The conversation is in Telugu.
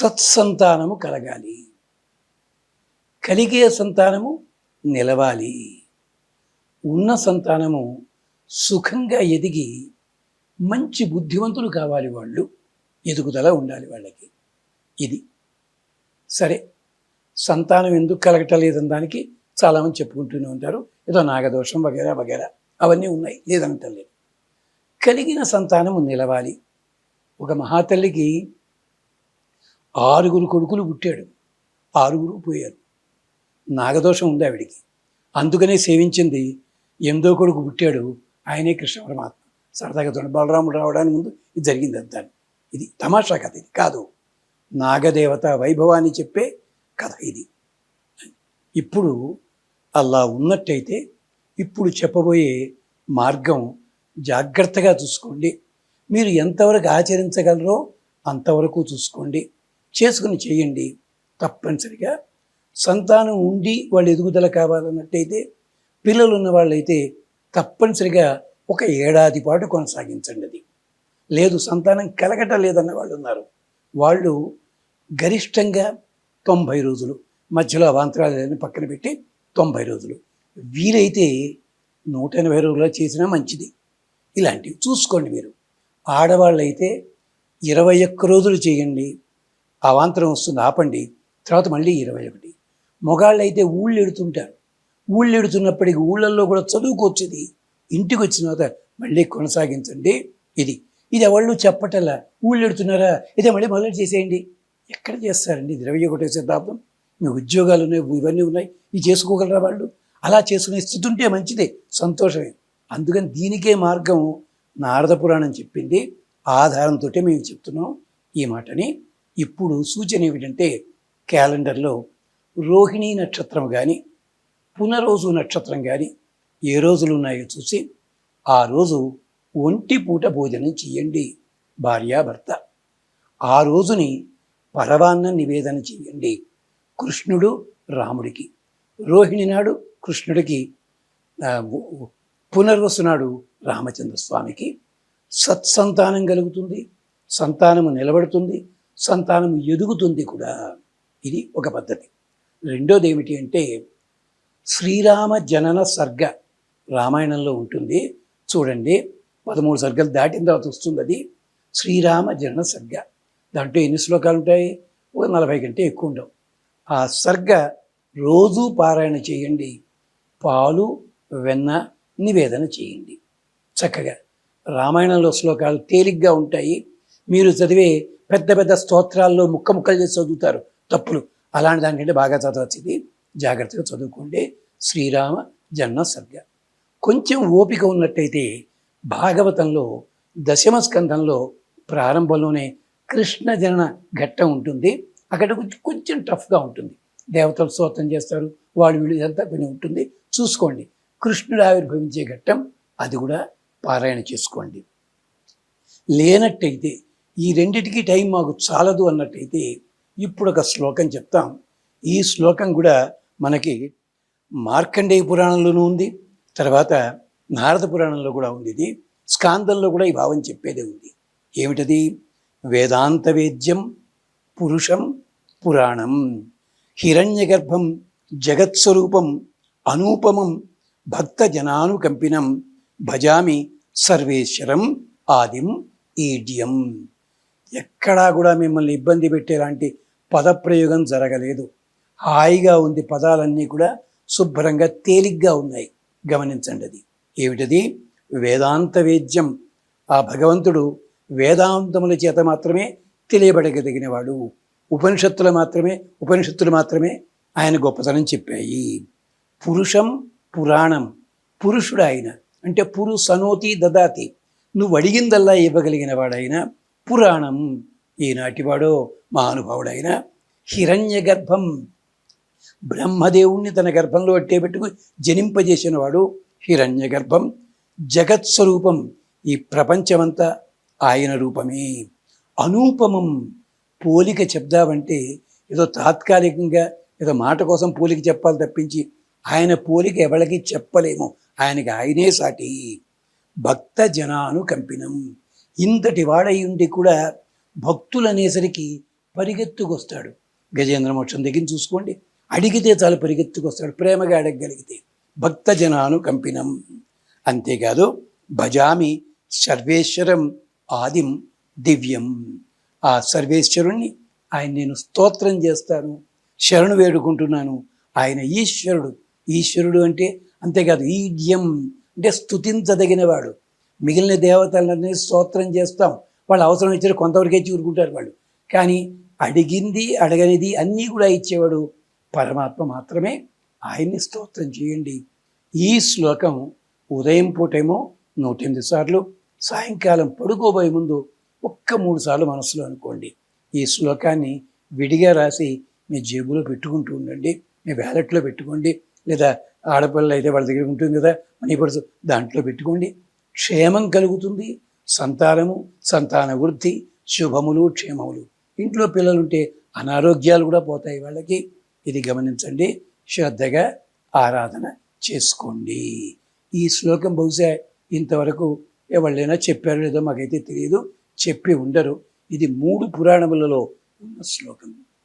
సత్సంతానము కలగాలి. కలిగే సంతానము నిలవాలి. ఉన్న సంతానము సుఖంగా ఎదిగి మంచి బుద్ధివంతులు కావాలి వాళ్ళు. ఎదుగుదల ఉండాలి వాళ్ళకి. ఇది. సరే. సంతానం ఎందుకు కలగటలేదని దానికి చాలామంది చెప్పుకుంటూనే ఉంటారు. ఏదో నాగదోషం వగేరా వగేరా. అవన్నీ ఉన్నాయి. లేదంటలేదు కలిగిన సంతానము నిలవాలి. ఒక మహాతల్లికి ఆరుగురు కొడుకులు పుట్టాడు. ఆరుగురు పోయారు. నాగదోషం ఉంది ఆవిడికి. అందుకనే సేవించింది ఎనిమిదో కొడుకు పుట్టాడు. ఆయనే కృష్ణ పరమాత్మ. సరదాగా చూడండి బలరాముడు రావడానికి ముందు ఇది జరిగింది అంతా. ఇది తమాషా కథ ఇది. కాదు. నాగదేవత వైభవాన్ని చెప్పే కథ ఇది. ఇప్పుడు అలా ఉన్నట్టయితే ఇప్పుడు చెప్పబోయే మార్గం జాగ్రత్తగా చూసుకోండి. మీరు ఎంతవరకు ఆచరించగలరో అంతవరకు చూసుకోండి. చేసుకుని చేయండి తప్పనిసరిగా. సంతానం ఉండి వాళ్ళు ఎదుగుదల కావాలన్నట్టయితే పిల్లలు ఉన్న వాళ్ళైతే తప్పనిసరిగా ఒక ఏడాది పాటు కొనసాగించండి అది. లేదు సంతానం కలగటం లేదన్న వాళ్ళు ఉన్నారు. వాళ్ళు గరిష్టంగా తొంభై రోజులు మధ్యలో అవాంతరాలని పక్కన పెట్టి తొంభై రోజులు. వీలైతే నూట ఎనభై రోజులు చేసినా మంచిది. ఇలాంటివి చూసుకోండి మీరు. ఆడవాళ్ళైతే ఇరవై ఒక్క రోజులు చేయండి. అవాంతరం వస్తుంది. ఆపండి. తర్వాత మళ్ళీ ఇరవై ఒకటి. మొగాళ్ళు అయితే ఊళ్ళు ఎడుతుంటారు ఊళ్ళు ఎడుతున్నప్పటికీ ఊళ్ళల్లో కూడా చదువుకొచ్చేది. ఇంటికి వచ్చిన తర్వాత మళ్ళీ కొనసాగించండి. ఇది. ఇది ఎవళ్ళు చెప్పటల్లా ఊళ్ళు ఎడుతున్నారా ఇదే మళ్ళీ మొదలు చేసేయండి. ఎక్కడ చేస్తారండి? ఇది ఇరవై ఒకటో శతాబ్దం. మీ ఉద్యోగాలు ఉన్నాయి ఇవన్నీ ఉన్నాయి. ఇవి చేసుకోగలరా వాళ్ళు? అలా చేసుకునే స్థితి ఉంటే మంచిదే. సంతోషమే. అందుకని దీనికే మార్గం నారద పురాణం చెప్పింది. ఆధారంతో మేము చెప్తున్నాం ఈ మాటని. ఇప్పుడు సూచన ఏమిటంటే క్యాలెండర్లో రోహిణీ నక్షత్రం కానీ పునరోజు నక్షత్రం కానీ ఏ రోజులు ఉన్నాయో చూసి ఆ రోజు ఒంటి పూట భోజనం చేయండి భార్యాభర్త. ఆ రోజుని పరవాన్న నివేదన చేయండి కృష్ణుడు రాముడికి. రోహిణి నాడు కృష్ణుడికి పునర్వసు నాడు రామచంద్ర స్వామికి సత్సంతానం కలుగుతుంది సంతానము నిలబడుతుంది సంతానం ఎదుగుతుంది కూడా. ఇది ఒక పద్ధతి. రెండోది ఏమిటి అంటే శ్రీరామ జనన సర్గ రామాయణంలో ఉంటుంది. చూడండి పదమూడు సర్గలు దాటిన తర్వాత వస్తుంది అది శ్రీరామ జనన సర్గ. దాంట్లో ఎన్ని శ్లోకాలు ఉంటాయి? ఒక నలభై కంటే ఎక్కువ ఉండవు. ఆ సర్గ రోజు పారాయణ చేయండి. పాలు వెన్న నివేదన చేయండి. చక్కగా రామాయణంలో శ్లోకాలు తేలిగ్గా ఉంటాయి. మీరు చదివే పెద్ద పెద్ద స్తోత్రాల్లో ముక్క ముక్కలు చేసి చదువుతారు. తప్పులు. అలాంటి దానికంటే బాగా చదవచ్చింది జాగ్రత్తగా చదువుకోండి. శ్రీరామ జన్మ సర్గ. కొంచెం ఓపిక ఉన్నట్టయితే భాగవతంలో దశమ స్కంధంలో ప్రారంభంలోనే కృష్ణ జనన ఘట్టం ఉంటుంది. అక్కడ కొంచెం- కొంచెం టఫ్గా ఉంటుంది. దేవతలు స్తోత్రం చేస్తారు. వాళ్ళు వీళ్ళు ఇదంతా కొన్ని ఉంటుంది. చూసుకోండి. కృష్ణుడు ఆవిర్భవించే ఘట్టం అది కూడా పారాయణ చేసుకోండి. లేనట్టయితే ఈ రెండిటికి టైం మాకు చాలదు అన్నట్టయితే ఇప్పుడు ఒక శ్లోకం చెప్తాం. ఈ శ్లోకం కూడా మనకి మార్కండేయ పురాణంలోనూ ఉంది తర్వాత నారద పురాణంలో కూడా ఉంది ఇది స్కాందంలో కూడా ఈ భావం చెప్పేదే ఉంది. ఏమిటది? వేదాంత వేద్యం పురుషం పురాణం హిరణ్యగర్భం జగత్స్వరూపం అనూపమం భక్త జనానుకంపినం భజామి సర్వేశ్వరం ఆదిం ఈడ్యం. ఎక్కడా కూడా మిమ్మల్ని ఇబ్బంది పెట్టేలాంటి పదప్రయోగం జరగలేదు. హాయిగా ఉంది పదాలన్నీ కూడా శుభ్రంగా తేలిగ్గా ఉన్నాయి. గమనించండి అది. ఏమిటది? వేదాంత వేద్యం. ఆ భగవంతుడు వేదాంతముల చేత మాత్రమే తెలియబడగలిగినవాడు. ఉపనిషత్తులు మాత్రమే ఉపనిషత్తులు మాత్రమే ఆయన గొప్పతనం చెప్పాయి. పురుషం పురాణం. పురుషుడు ఆయన అంటే పురు సనోతి దదాతి. నువ్వు అడిగిందల్లా ఇవ్వగలిగిన వాడైనా పురాణం ఈనాటివాడో మహానుభావుడైన హిరణ్య గర్భం బ్రహ్మదేవుణ్ణి తన గర్భంలో అట్టే పెట్టుకు జనింపజేసిన వాడు హిరణ్య గర్భం జగత్స్వరూపం ఈ ప్రపంచమంతా ఆయన రూపమే. అనూపమం పోలిక చెప్దామంటే ఏదో తాత్కాలికంగా ఏదో మాట కోసం పోలిక చెప్పాలి తప్పించి ఆయన పోలిక ఎవరికి చెప్పలేము. ఆయనకి ఆయనే సాటి. భక్త జనాను కంపినం ఇంతటి వాడై ఉండి కూడా భక్తులు అనేసరికి పరిగెత్తుకొస్తాడు. గజేంద్ర మోక్షం దగ్గర చూసుకోండి. అడిగితే చాలు పరిగెత్తుకొస్తాడు. ప్రేమగా అడగగలిగితే భక్త జనాను కంపినం. అంతేకాదు భజామి సర్వేశ్వరం ఆదిం దివ్యం. ఆ సర్వేశ్వరుణ్ణి ఆయన నేను స్తోత్రం చేస్తాను. శరణు వేడుకుంటున్నాను. ఆయన ఈశ్వరుడు. ఈశ్వరుడు అంటే అంతేకాదు ఈడ్యం అంటే స్థుతించదగినవాడు మిగిలిన దేవతలన్నీ స్తోత్రం చేస్తాం. వాళ్ళు అవసరం ఇచ్చారు కొంతవరకే చూరుకుంటారు వాళ్ళు. కానీ అడిగింది అడగనిది అన్నీ కూడా ఇచ్చేవాడు పరమాత్మ మాత్రమే. ఆయన్ని స్తోత్రం చేయండి. ఈ శ్లోకం ఉదయం పూటేమో నూట ఎనిమిది సార్లు సాయంకాలం పడుకోబోయే ముందు ఒక్క మూడు సార్లు మనసులో అనుకోండి. ఈ శ్లోకాన్ని విడిగా రాసి మీ జేబులో పెట్టుకుంటూ ఉండండి. మీ వ్యాలెట్లో పెట్టుకోండి. లేదా ఆడపిల్లలు అయితే వాళ్ళ దగ్గర ఉంటుంది కదా మనీ పర్సు దాంట్లో పెట్టుకోండి. క్షేమం కలుగుతుంది. సంతానము సంతాన వృద్ధి శుభములు క్షేమములు. ఇంట్లో పిల్లలుంటే అనారోగ్యాలు కూడా పోతాయి వాళ్ళకి. ఇది గమనించండి. శ్రద్ధగా ఆరాధన చేసుకోండి. ఈ శ్లోకం బహుశా ఇంతవరకు ఎవళ్ళైనా చెప్పారో లేదో మాకైతే తెలియదు. చెప్పి ఉండరు. ఇది మూడు పురాణములలో ఉన్న శ్లోకం.